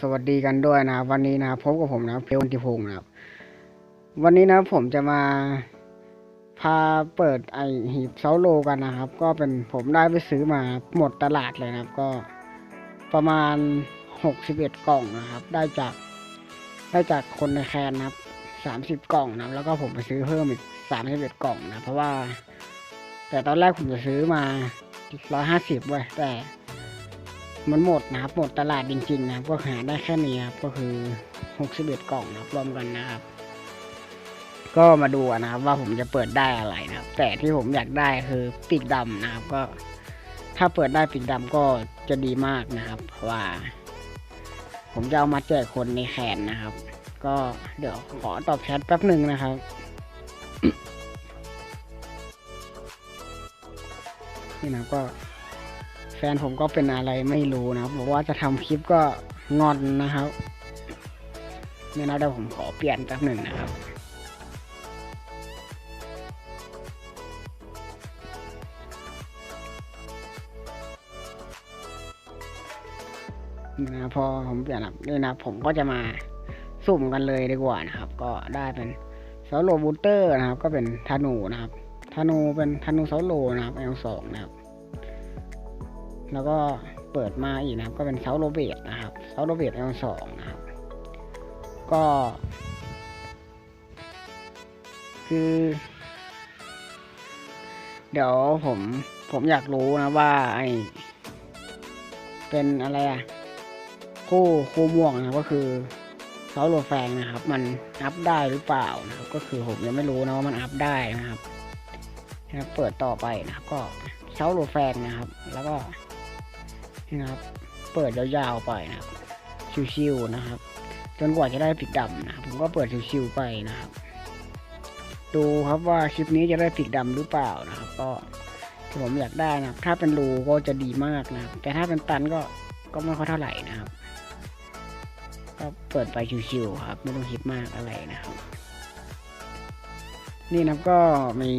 สวัสดีกันด้วยนะวันนี้นะพบกับผมนะเพลวันติพงศ์นะครับ วันนี้นะผมจะมาพาเปิดไอหีบเซาโลกันนะครับ ก็เป็นผมได้ไปซื้อมาหมดตลาดเลยนะครับ ก็ประมาณหกสิบเอ็ดกล่องนะครับ ได้จากได้จากคนในแคนนะครับสามสิบกล่องนะแล้วก็ผมไปซื้อเพิ่มอีกสามสิบเอ็ดกล่องนะเพราะว่า แต่ตอนแรกผมจะซื้อมาร้อยห้าสิบเว้ยแต่ มันหมดนะครับหมดตลาดจริงๆนะครับ ก็หาได้แค่นี้ครับก็คือหกสิบเอ็ดกล่องนะครับรวมกันนะครับ ก็มาดูนะครับ ว่าผมจะเปิดได้อะไรนะครับ แต่ที่ผมอยากได้คือปีกดำนะครับ ก็ ถ้าเปิดได้ปีกดำก็จะดีมากนะครับเพราะว่า ผมจะเอามาแจกคนในแคนนะครับ ก็เดี๋ยวขอตอบแชทแป๊บหนึ่งนะครับนี่นะก็ แฟนผมก็เป็นอะไรไม่รู้นะครับอกว่าจะทำคลิปก็งอนนะครับเนี่นะเดี๋ยวผมขอเปลี่ยนแป๊บหนึ่งนะครับนี่นะพอผมเปลี่ยนครับนี่นะผมก็จะมาสุ่มกันเลยดีกว่านะครับ ก็ได้เป็นเซาโลบูเตอร์นะครับ ก็เป็นธนูนะครับธนูเป็นธนูเซาโลนะครับเอลสองนะครับ แล้วก็เปิดมาอีกนะครับ ก็เป็นเซาโรเบตนะครับเซาโรเบต L สองนะครับ ก็ คือ เดี๋ยวผมผมอยากรู้นะว่าไอเป็นอะไรอะคู่คู่ม่วงนะก็คือเซาโรแฟงนะครับ มันอัพได้หรือเปล่านะครับ ก็คือผมยังไม่รู้นะว่ามันอัพได้นะครับนะครับเปิดต่อไปนะครับก็เซาโรแฟงนะครับ แล้วก็ นี่นะครับ เปิดยาวๆไปนะครับชิวๆนะครับ จนกว่าจะได้ปิดดำนะผมก็เปิดชิวๆไปนะครับ ดูครับว่าคลิปนี้จะได้ปิดดำหรือเปล่านะครับ ก็ที่ผมอยากได้นะครับ ถ้าเป็นรูก็จะดีมากนะครับ แต่ถ้าเป็นตันก็ก็ไม่ค่อยเท่าไหร่นะครับก็เปิดไปชิวๆครับ ไม่ต้องคิดมากอะไรนะครับ นี่นะก็มี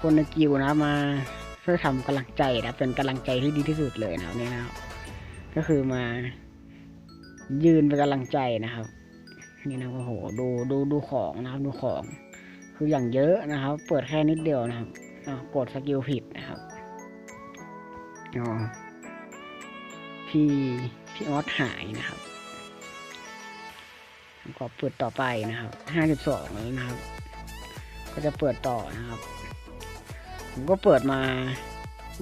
คนในกิวนะมา ช่วยทำกำลังใจนะเป็นกำลังใจที่ดีที่สุดเลยนะครับเนี่ยนะครับ ก็คือมา ยืนเป็นกำลังใจนะครับ นี่นะโอ้โหดูดูดูของนะครับดูของ คืออย่างเยอะนะครับ เปิดแค่นิดเดียวนะครับกดสกิลผิดนะครับอ๋อพี่พี่ออสหายนะครับก็เปิดต่อไปนะครับห้าสิบสองนะครับ ก็จะเปิดต่อนะครับ ผมก็เปิดมา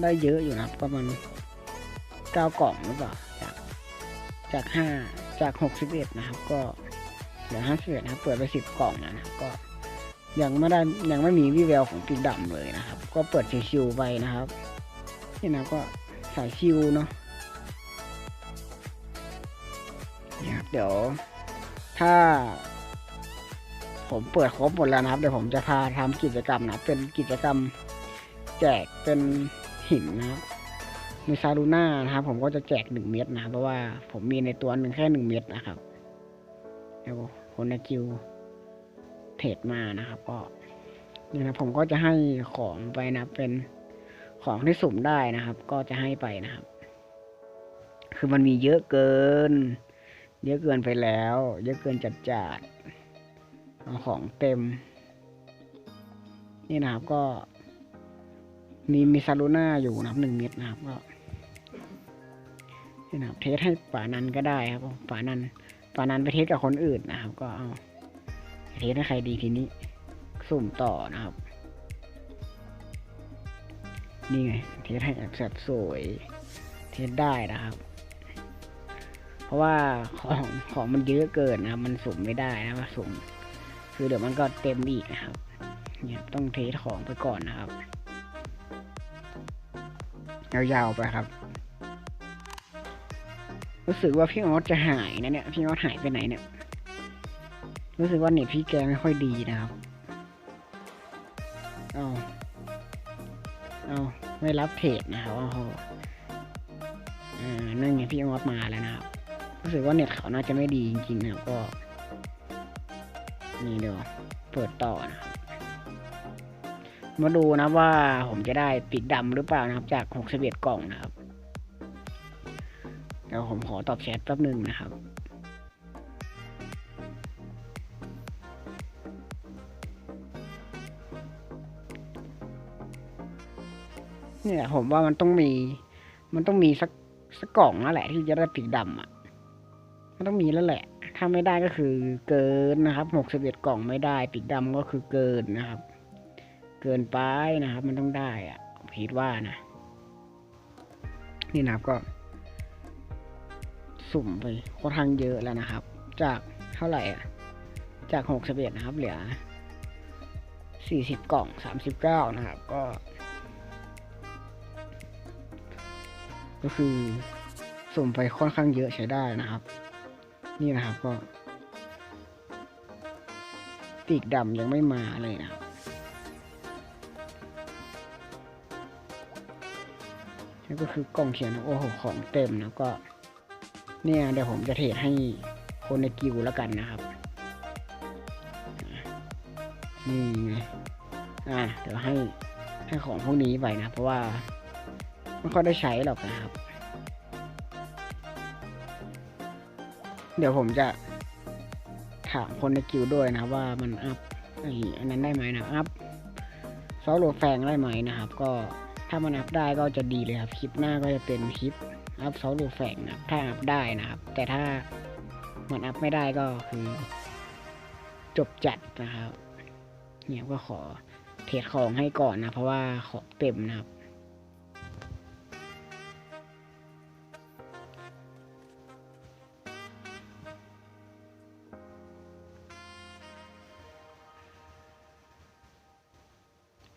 ได้เยอะอยู่นะครับ ประมาณเก้ากล่องหรือเปล่า จากจากห้าจากหกสิบเอ็ดนะครับ ก็เหลือห้าสิบเอ็ดนะครับ เปิดไปสิบกล่องนะครับก็ยังไม่ได้ยังไม่มีวิแววของปีกดำเลยนะครับ ก็เปิดชิวๆไปนะครับนี่นะก็สายชิวเนาะนี่ครับเดี๋ยว ถ้า ผมเปิดครบหมดแล้วนะครับ เดี๋ยวผมจะพาทำกิจกรรมนะเป็นกิจกรรม แจกเป็นหินนะครับมีซาลูน่านะครับ ผมก็จะแจกหนึ่งเม็ดนะเพราะว่าผมมีในตัวหนึ่งแค่หนึ่งเม็ดนะครับแล้วคนในคิวเทรดมานะครับ ก็นี่นะผมก็จะให้ของไปนะเป็นของที่สุ่มได้นะครับ ก็จะให้ไปนะครับ คือมันมีเยอะเกิน เยอะเกินไปแล้ว เยอะเกินจัดจัดของเต็ม นี่นะครับก็ มีมีซาลูน่าอยู่นะครับหนึ่งเม็ดนะครับก็นี่นะครับเทสให้ป่านันก็ได้ครับป่านันป่านันไปเทสกับคนอื่นนะครับ ก็เอาเทสให้ใครดีทีนี้ สุ่มต่อนะครับ นี่ไง เทสให้แอบแสบสวย เทสได้นะครับ เพราะว่าของของมันเยอะเกินนะมันสุ่มไม่ได้นะว่าสุ่ม คือเดี๋ยวมันก็เต็มอีกนะครับ เนี่ยต้องเทสของไปก่อนนะครับ ยาวๆไปครับ รู้สึกว่าพี่ออสจะหายนะเนี่ย พี่ออสหายไปไหนเนี่ย รู้สึกว่าเน็ตพี่แกไม่ค่อยดีนะครับ เอาเอาไม่รับเทรดนะครับโอ้โหอ่านั่นไงพี่ออสมาแล้วนะครับ รู้สึกว่าเน็ตเขาน่าจะไม่ดีจริงๆนะก็ นี่เดี๋ยวเปิดต่อนะครับ มาดูนะว่าผมจะได้ปีกดำหรือเปล่านะครับ จาก61กล่องนะครับเดี๋ยวผมขอตอบแชทแป๊บหนึ่งนะครับเนี่ยผมว่ามันต้องมี มันต้องมีสักสักกล่องนั่นแหละที่จะได้ปีกดำอะ มันต้องมีแล้วแหละ ถ้าไม่ได้ก็คือเกินนะครับหกสิบเอ็ดกล่องไม่ได้ปีกดำก็คือเกินนะครับ กินไปนะครับ มันต้องได้อะผิดว่านะ นี่นะครับก็ สุ่มไปค่อนข้างเยอะแล้วนะครับ จากเท่าไหร่อะ จากหกสิบเอ็ดนะครับ เหลือสี่สิบกล่องสามสิบเก้านะครับ ก็ ก็คือสุ่มไปค่อนข้างเยอะใช้ได้นะครับ นี่นะครับก็ปีกดำยังไม่มาเลยนะครับ นี่ก็คือกล่องเขียนโอ้โหของเต็มนะก็ เนี่ยเดี๋ยวผมจะเทรดให้คนในกิวแล้วกันนะครับ นี่ไงอ่าเดี๋ยวให้ให้ของพวกนี้ไปนะ เพราะว่าไม่ค่อยได้ใช้หรอกนะครับ เดี๋ยวผมจะถามคนในกิวด้วยนะว่ามันอัพอันนั้นได้ไหมนะอัพซอลโลแฟงได้ไหมนะครับ ก็ ถ้ามันอัพได้ก็จะดีเลยครับ คลิปหน้าก็จะเป็นคลิปอัพซอลโลแฟงนะครับ ถ้าอัพได้นะครับ แต่ถ้ามันอัพไม่ได้ก็คือ จบจัดนะครับ เนี่ยก็ขอเทรดของให้ก่อนนะ เพราะว่าของเต็มนะครับ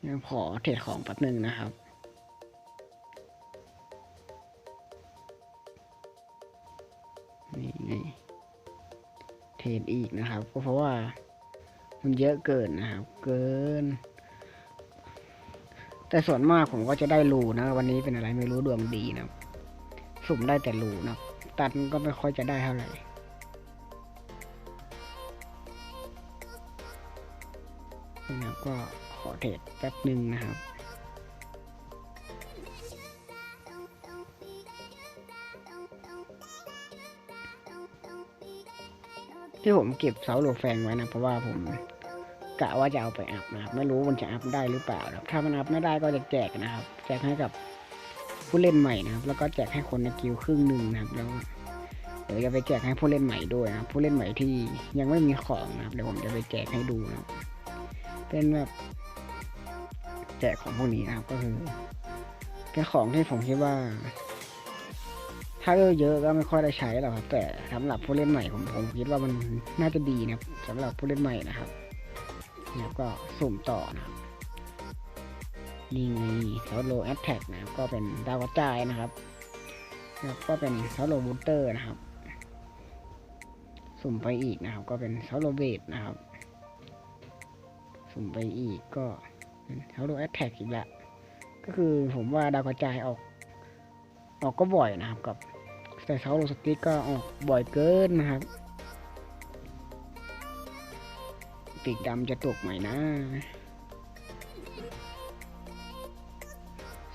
เดี๋ยขอเทรดของแป๊บหนึ่งนะครับ นี่เทรดอีกนะครับ ก็เพราะว่ามันเยอะเกินนะครับ เกิน แต่ส่วนมากผมก็จะได้รูนะ วันนี้เป็นอะไรไม่รู้ดวงดีนะสุ่มได้แต่รูนะตันก็ไม่ค่อยจะได้เท่าไหร่นี่นะครับก็ขอเทรดแป๊บหนึ่งนะครับ ที่ผมเก็บเสาโลแฟงไว้นะ เพราะว่าผมกะว่าจะเอาไปอัพนะครับไม่รู้มันจะอัพได้หรือเปล่าครับถ้ามันอัพไม่ได้ก็จะแจกนะครับ แจกให้กับผู้เล่นใหม่นะครับ แล้วก็แจกให้คนในกิวครึ่งหนึ่งนะครับแล้วเดี๋ยวจะไปแจกให้ผู้เล่นใหม่ด้วยนะครับ ผู้เล่นใหม่ที่ยังไม่มีของนะครับเดี๋ยวผมจะไปแจกให้ดูนะครับเป็นแบบแจกของพวกนี้นะครับก็คือเป็นของที่ผมคิดว่า ถ้าเยอะๆก็ไม่ค่อยได้ใช้หรอกครับ แต่สำหรับผู้เล่นใหม่ผมผมคิดว่ามันน่าจะดีนะครับสำหรับผู้เล่นใหม่นะครับเนี่ยก็สุ่มต่อนะครับนี่ไงเทาโลแอตแทกนะครับก็เป็นดาวกระจายนะครับแล้วก็เป็นเทาโลบูเตอร์นะครับ สุ่มไปอีกนะครับ ก็เป็นเทาโลเบดนะครับ สุ่มไปอีกก็เป็นเทาโลแอตแทกอีกละก็คือผมว่าดาวกระจายออกออกก็บ่อยนะครับกับ แต่เซาโลสติกก็ออกบ่อยเกินนะครับปีกดำจะตกไหมนะ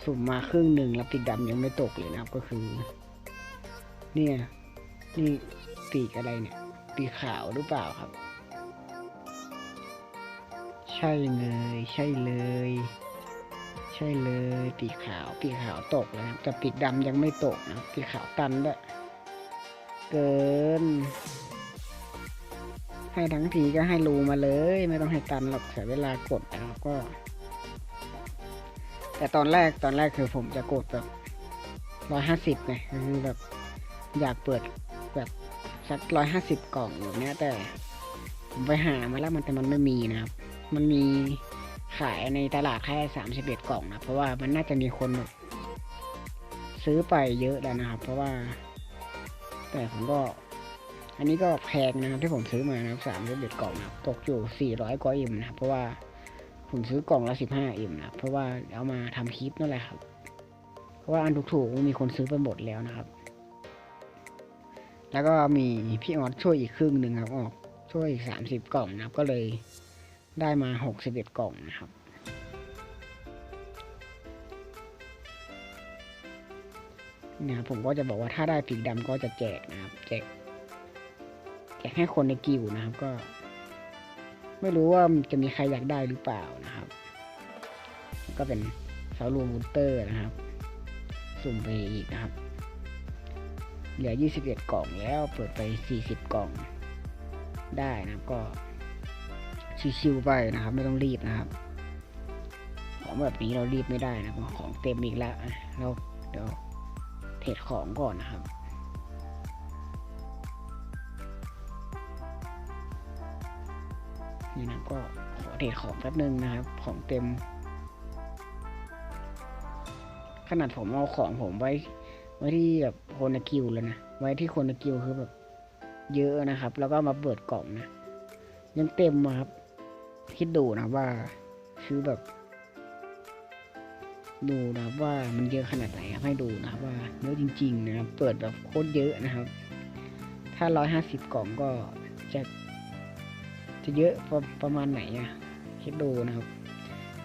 สุ่มมาครึ่งหนึ่งแล้วปีกดำยังไม่ตกเลยนะครับก็คือ เนี่ย นี่ปีกอะไรเนี่ย ปีกขาวหรือเปล่าครับ ใช่เลย ใช่เลย ใช่เลยปีขาวปีขาวตกแล้วครับแต่ปีดำยังไม่ตกนะปีขาวตันด้วยเกิน ให้ทั้งทีก็ให้รูมาเลย ไม่ต้องให้ตันหรอกเสียเวลากดนะครับก็ แต่ตอนแรกตอนแรกคือผมจะกดแบบร้อยห้าสิบไงคือแบบอยากเปิดแบบสักร้อยห้าสิบกล่องแบบเนี้ยแต่ผมไปหามาแล้วมันแต่มันไม่มีนะครับ มันมี ขายในตลาดแค่สามสิบเอ็ดกล่องนะ เพราะว่ามันน่าจะมีคนแบบซื้อไปเยอะแล้วนะครับ เพราะว่า แต่ผมก็ อันนี้ก็แพงนะครับที่ผมซื้อมานะครับสามสิบเอ็ดกล่องนะตกอยู่สี่ร้อยกว่าอิ่มนะครับเพราะว่าผมซื้อกล่องละสิบห้าอิ่มนะเพราะว่าเอามาทำคลิปนั่นแหละครับ เพราะว่าอันถูกๆมีคนซื้อไปหมดแล้วนะครับ แล้วก็มีพี่ออสช่วยอีกครึ่งหนึ่งครับออกช่วยอีกสามสิบกล่องนะครับก็เลย ได้มาหกสิบเอ็ดกล่องนะครับนเนี่ยผมก็จะบอกว่าถ้าได้ปีกดำก็จะแจกนะครับ แจก แจกให้คนในกิวนะครับก็ ไม่รู้ว่าจะมีใครอยากได้หรือเปล่านะครับ ก็เป็นเสาลูมูเตอร์นะครับ สุ่มไปอีกนะครับ เหลือ 21 กล่องแล้วเปิดไป 40 กล่อง ได้นะครับก็ ชิวๆไปนะครับ ไม่ต้องรีบนะครับ ของแบบนี้เรารีบไม่ได้นะของเต็มอีกแล้วเราเดี๋ยวเทรดของก่อนนะครับนี่นะก็ขอเทรดของแป๊บนึงนะครับ ของเต็ม ขนาดผมเอาของผมไว้ ไว้ที่แบบคนในกิวแล้วนะไว้ที่คนในกิวคือแบบเยอะนะครับ แล้วก็มาเปิดกล่องนะ ยังเต็มมาครับ คิดดูนะว่าคือแบบ ดูนะว่ามันเยอะขนาดไหนให้ดูนะว่าเยอะจริง ๆ นะครับ เปิดแบบโคตรเยอะนะครับ ถ้าร้อยห้าสิบกล่องก็จะ จะเยอะประประมาณไหนอะคิดดูนะครับ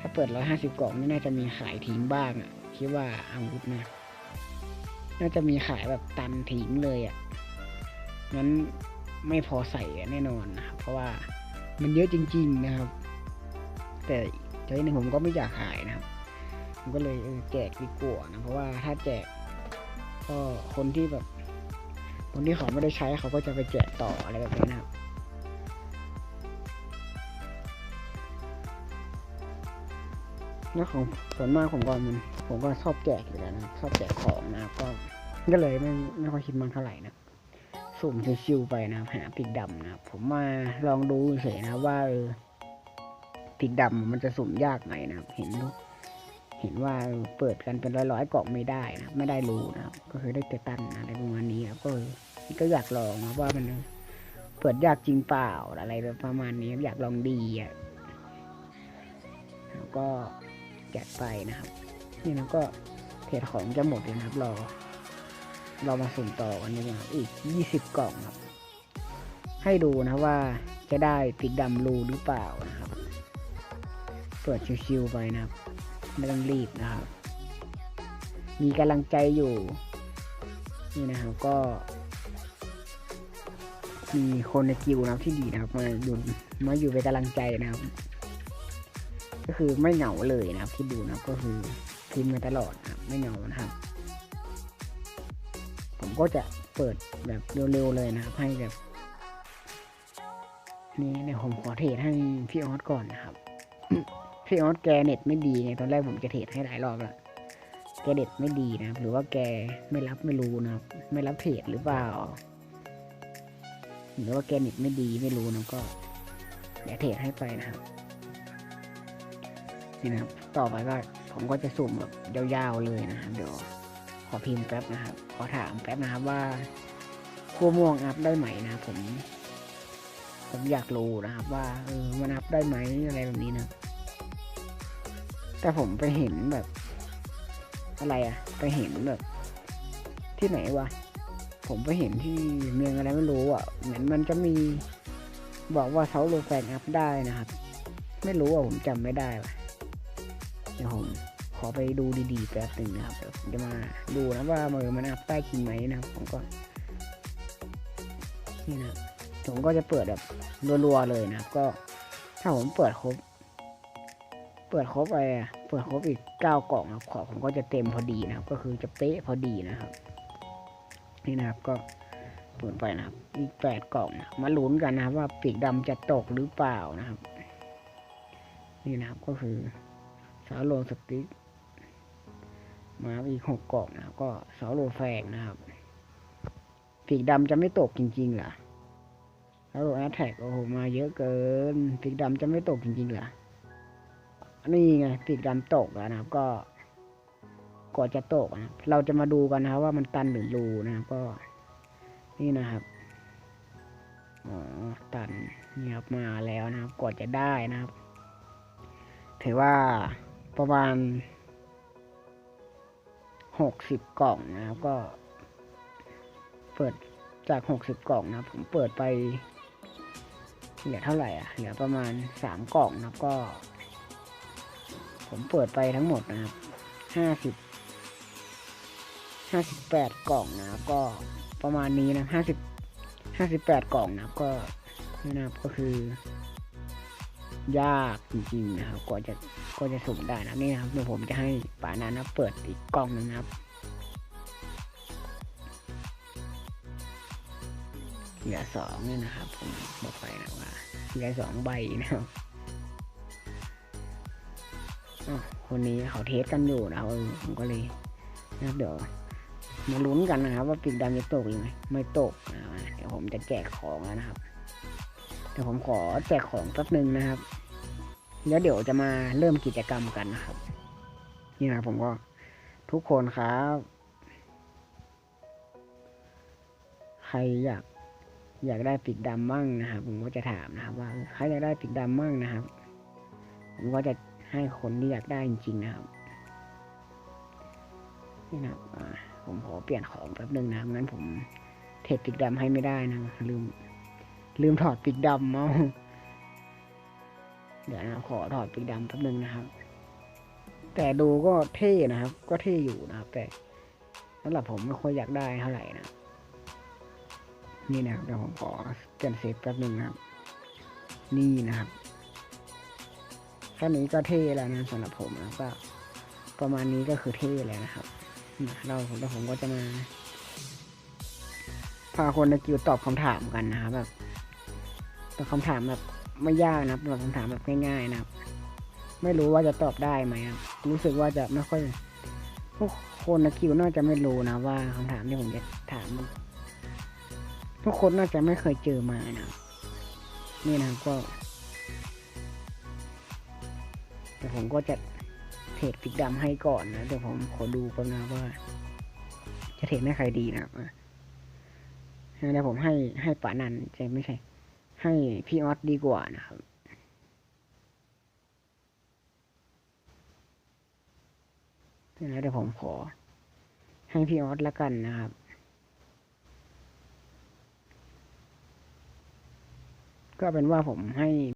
ถ้าเปิดร้อยห้าสิบกล่องนี่น่าจะมีขายทิ้งบ้างอะคิดว่าอาวุธนะน่าจะมีขายแบบตันทิ้งเลยอะงั้นไม่พอใส่แน่นอนนะครับเพราะว่า มันเยอะจริง ๆนะครับ แต่ใจหนึ่งผมก็ไม่อยากขายนะครับ ผมก็เลยเออแจกดีกว่านะเพราะว่าถ้าแจกก็คนที่แบบ คนที่เขาไม่ได้ใช้เขาก็จะไปแจกต่ออะไรแบบนี้นะครับแล้วของส่วนมากผมก็มันผมก็ชอบแจกอยู่แล้วนะชอบแจกของนะครับก็ก็เลยไม่ไม่ค่อยคิดมากเท่าไหร่นะ สุ่มชิวๆไปนะครับหาปีกดำนะครับผมมาลองดูเฉยนะว่าเออปีกดำมันจะสุ่มยากไหมนะครับ เห็นเห็นว่าเปิดกันเป็นร้อยๆกล่องไม่ได้นะไม่ได้รู้นะครับ ก็คือได้เตตันอะไรประมาณนี้ครับก็ก็อยากลองนะว่ามันเปิดยากจริงเปล่าอะไรประมาณนี้อยากลองดีอะแล้วก็จัดไปนะครับ นี่นะก็เทรดของจะหมดเลยนะครับรอ เรามาสุ่มต่อกันดีกว่าครับอีกยี่สิบกล่องครับ ให้ดูนะว่าจะได้ปีกดำรูหรือเปล่านะครับ เปิดชิวๆไปนะครับไม่ต้องรีบนะครับ มีกำลังใจอยู่ นี่นะครับก็ มีคนในกิวนะครับที่ดีนะครับมาอยู่มาอยู่เป็นกำลังใจนะครับ ก็คือไม่เหงาเลยนะครับที่ดูนะครับก็คือพิมพ์มาตลอดนะครับไม่เหงานะครับ ผมก็จะเปิดแบบเร็วๆเลยนะครับ ให้แบบ นี่เนี่ยผมขอเทรดให้พี่ออสก่อนนะครับ พี่ออสแกเน็ตไม่ดีไงตอนแรกผมจะเทรดให้หลายรอบแล้วแกเน็ตไม่ดีนะครับ หรือว่าแกไม่รับไม่รู้นะครับ ไม่รับเทรดหรือเปล่า หรือว่าแกเน็ตไม่ดีไม่รู้นะก็เดี๋ยวเทรดให้ไปนะครับนี่นะครับ ต่อไปก็ผมก็จะสุ่มแบบยาวๆเลยนะครับเดี๋ยว ขอพิมพ์แป๊บนะครับ ขอถามแป๊บนะครับว่าขั้วม่วงอัพได้ไหมนะผม ผมอยากรู้นะครับ ว่าเออมันอัพได้ไหมอะไรแบบนี้นะ แต่ผมไปเห็นแบบ อะไรอะไปเห็นแบบ ที่ไหนวะผมไปเห็นที่เมืองอะไรไม่รู้อะเหมือนมันจะมีบอกว่าเซาโลแฟนอัพได้นะครับ ไม่รู้อะผมจำไม่ได้ว่ะเดี๋ยวผม ขอไปดูดีๆแป๊บหนึ่งนะครับเดี๋ยวผมจะมาดูนะว่ามือมันอัพได้จริงไหมนะครับผมก็นี่นะครับผมก็จะเปิดแบบรัวๆเลยนะครับ ก็ถ้าผมเปิดครบ เปิดครบไปอะเปิดครบอีกเก้ากล่องนะครับขอบผมก็จะเต็มพอดีนะครับ ก็คือจะเป๊ะพอดีนะครับ นี่นะครับก็เปิดไปนะครับ อีกแปดกล่องนะมาลุ้นกันนะครับ ว่าปีกดำจะตกหรือเปล่านะครับ นี่นะครับก็คือสาวโลสติ๊ก มาอีกหกกล่องนะครับก็สาโลแฟงนะครับปีกดำจะไม่ตกจริงๆเหรอสาวโลแอตแทกโอ้โหมาเยอะเกินปีกดำจะไม่ตกจริงๆเหรอนี่ไงปีกดำตกแล้วนะครับ ก็ก่อนจะตกนะเราจะมาดูกันนะครับว่ามันตันหรือรูนะครับก็ นี่นะครับอ๋อตันนี่ครับมาแล้วนะครับก่อนจะได้นะครับ ถือว่าประมาณ หกสิบกล่องนะครับก็ เปิดจากหกสิบกล่องนะผมเปิดไปเหลือเท่าไหร่อะเหลือประมาณสามกล่องนะก็ ผมเปิดไปทั้งหมดนะครับห้าสิบห้าสิบแปดกล่องนะก็ประมาณนี้นะห้าสิบห้าสิบแปดกล่องนะก็นะครับก็คือ ยากจริงๆนะครับกว่าจะก็จะสุ่มได้นะนี่นะครับเดี๋ยวผมจะให้ป่านานะเปิดอีกกล่องหนึ่งนะครับเหลือสองนี่นะครับ ผมบอกไปนะว่าเหลือสองใบนะครับอ้าวคนนี้เขาเทสกันอยู่นะครับเออผมก็เลยนะครับเดี๋ยวมาลุ้นกันนะครับ ว่าปีกดำจะตกหรือไม่ไม่ตกนะเดี๋ยวผมจะแจกของแล้วนะครับ เดี๋ยวผมขอแจกของแป๊บหนึ่งนะครับ แล้วเดี๋ยวจะมาเริ่มกิจกรรมกันนะครับ นี่นะผมก็ทุกคนครับ ใครอยากอยากได้ปีกดำมั่งนะครับผมก็จะถามนะครับ ว่าใครอยากได้ปีกดำมั่งนะครับ ผมก็จะให้คนที่อยากได้จริงๆนะครับนี่นะครับผมขอเปลี่ยนของแป๊บหนึงนะครับงั้นผมเทรดปีกดำให้ไม่ได้นะลืม ลืมถอดปีกดำเอา เดี๋ยวนะขอถอดปีกดำแป๊บหนึงนะครับ แต่ดูก็เท่นะครับ ก็เท่อยู่นะครับ แต่สำหรับผมไม่ค่อยอยากได้เท่าไหร่นะ นี่นะครับเดี๋ยวผมขอเปลี่ยนเซฟแป๊บหนึ่งนะครับ นี่นะครับแค่นี้ก็เท่แล้วนะสำหรับผมนะก็ประมาณนี้ก็คือเท่แล้วนะครับเราแล้วผมก็จะมาพาคนในกิวตอบคำถามกันนะครับแบบตอบคำถามแบบ ไม่ยากนะครับตอบคำถามแบบง่ายๆนะครับ ไม่รู้ว่าจะตอบได้ไหมครับรู้สึกว่าจะไม่ค่อยพวกคนในกิวน่าจะไม่รู้นะว่าคำถามที่ผมจะถามทุกคนน่าจะไม่เคยเจอมานะครับนี่นะครับก็แต่ผมก็จะเทรดปิกดำให้ก่อนนะเดี๋ยวผมขอดูก่อนนะว่า จะเทรดให้ใครดีนะครับเดี๋ยวผมให้ให้ป่านันใช่ไม่ใช่ ให้พี่ออสดีกว่านะครับแล้วเดี๋ยวผมขอ ให้พี่ออสละกันนะครับ ก็เป็นว่าผมให้